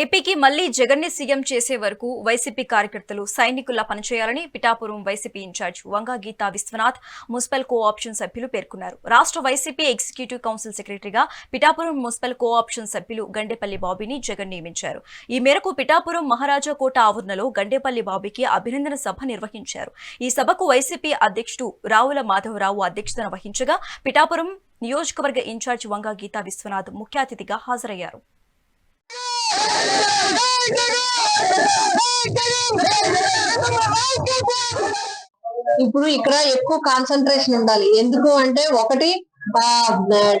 ఏపీకి మళ్ళీ జగన్ని సీఎం చేసే వరకు వైసీపీ కార్యకర్తలు సైనికుల్లా పనిచేయాలని Pithapuram YCP incharge Vanga Geetha Viswanath municipal co option సభ్యులు పేర్కొన్నారు. రాష్ట్ర వైసీపీ ఎగ్జిక్యూటివ్ కౌన్సిల్ సెక్రటరీగా పిఠాపురం మున్సిపల్ కో ఆప్షన్ సభ్యులు గండేపల్లి బాబీని జగన్ నియమించారు. ఈ మేరకు పిఠాపురం మహారాజా కోట ఆవరణలో గండేపల్లి బాబీకి అభినందన సభ నిర్వహించారు. ఈ సభకు వైసీపీ అధ్యక్షుడు రావుల మాధవరావు అధ్యక్షతన వహించగా పిఠాపురం నియోజకవర్గ ఇన్ఛార్జ్ వంగా గీతా విశ్వనాథ్ ముఖ్య అతిథిగా హాజరయ్యారు. ఇప్పుడు ఇక్కడ ఎక్కువ కాన్సన్ట్రేషన్ ఉండాలి. ఎందుకు అంటే ఒకటి ఆ,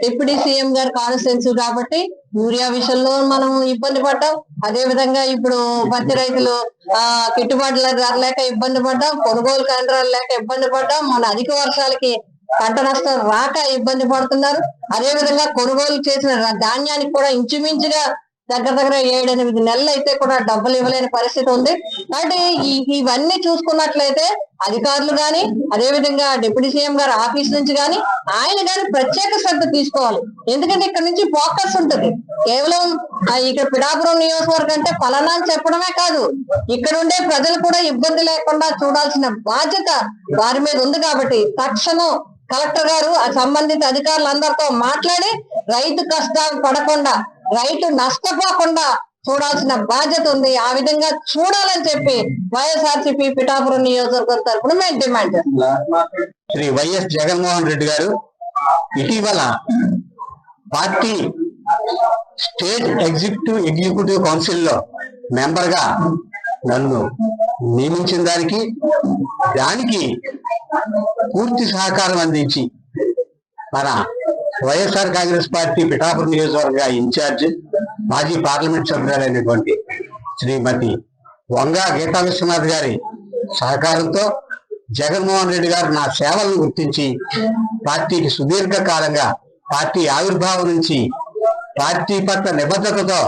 డిప్యూటీ సీఎం గారి కాన్స్టిట్యున్సీ కాబట్టి యూరియా విషయంలో మనం ఇబ్బంది పడ్డాం. అదే విధంగా ఇప్పుడు పత్తి రైతులు ఆ గిట్టుబాటు లేక ఇబ్బంది పడ్డాం. కొనుగోలు కేంద్రాలు లేక ఇబ్బంది పడ్డాం. మన అధిక వర్షాలకి పంట నష్టం రాక ఇబ్బంది పడుతున్నారు. అదే విధంగా కొనుగోలు చేసిన ధాన్యానికి కూడా ఇంచుమించుగా దగ్గర దగ్గర ఏడెనిమిది నెలలు అయితే కూడా డబ్బులు ఇవ్వలేని పరిస్థితి ఉంది. కాబట్టి ఇవన్నీ చూసుకున్నట్లయితే అధికారులు గాని అదే విధంగా డిప్యూటీ సీఎం గారు ఆఫీస్ నుంచి గాని ఆయన గాని ప్రత్యేక శ్రద్ధ తీసుకోవాలి. ఎందుకంటే ఇక్కడ నుంచి ఫోకస్ ఉంటుంది. కేవలం ఇక్కడ పిడాపురం నియోజకవర్గం అంటే ఫలానా అని చెప్పడమే కాదు. ఇక్కడ ఉండే ప్రజలు కూడా ఇబ్బంది లేకుండా చూడాల్సిన బాధ్యత వారి మీద ఉంది కాబట్టి తక్షణం కలెక్టర్ గారు ఆ సంబంధిత అధికారులందరితో మాట్లాడి రైతు కష్టాలు పడకుండా రైతు నష్టపోకుండా చూడాల్సిన బాధ్యత ఉంది. ఆ విధంగా చూడాలని చెప్పి వైఎస్ఆర్సీపీ పిఠాపురం నియోజకవర్గం తరఫున మేము డిమాండ్ చేస్తున్నాం. శ్రీ వైఎస్ జగన్మోహన్ రెడ్డి గారు ఇటీవల పార్టీ స్టేట్ ఎగ్జిక్యూటివ్ ఎగ్జిక్యూటివ్ కౌన్సిల్లో మెంబర్గా నన్ను నియమించిన దానికి దానికి పూర్తి సహకారం అందించి మన వైఎస్ఆర్ కాంగ్రెస్ పార్టీ పిఠాపురం నియోజకవర్గ ఇన్ఛార్జ్ మాజీ పార్లమెంట్ సభ్యురాలైనటువంటి శ్రీమతి వంగా గీతా విశ్వనాథ్ గారి సహకారంతో జగన్మోహన్ రెడ్డి గారు నా సేవలను గుర్తించి పార్టీకి సుదీర్ఘకాలంగా పార్టీ ఆవిర్భావం నుంచి పార్టీ పట్ల నిబద్ధతతో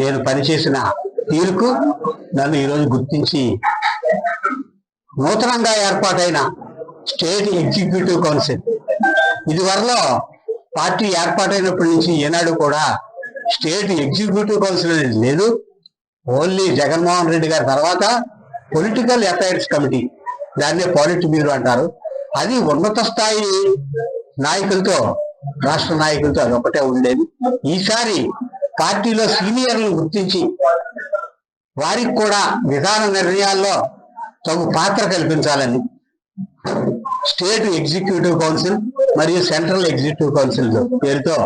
నేను పనిచేసిన తీరుకు నన్ను ఈరోజు గుర్తించి నూతనంగా ఏర్పాటైన స్టేట్ ఎగ్జిక్యూటివ్ కౌన్సిల్ ఇదివరలో పార్టీ ఏర్పాటైనప్పటి నుంచి ఏనాడు కూడా స్టేట్ ఎగ్జిక్యూటివ్ కౌన్సిల్ అనేది లేదు. ఓన్లీ జగన్మోహన్ రెడ్డి గారి తర్వాత పొలిటికల్ అఫైర్స్ కమిటీ దాన్నే పాలిట్ బ్యూరో అంటారు. అది ఉన్నత స్థాయి నాయకులతో రాష్ట్ర నాయకులతో అది ఒకటే ఉండేది. ఈసారి పార్టీలో సీనియర్లు గుర్తించి వారికి కూడా విధాన నిర్ణయాల్లో తగు పాత్ర కల్పించాలని స్టేట్ ఎగ్జిక్యూటివ్ కౌన్సిల్ మరియు సెంట్రల్ ఎగ్జిక్యూటివ్ కౌన్సిల్ పేరుతో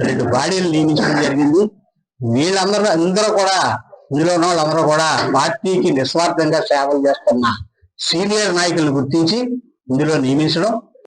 రెండు బాడీలు నియమించడం జరిగింది. వీళ్ళందరూ అందరూ కూడా ఇందులో ఉన్న వాళ్ళందరూ కూడా పార్టీకి నిస్వార్థంగా సేవలు చేస్తున్న సీనియర్ నాయకులను గుర్తించి ఇందులో నియమించడం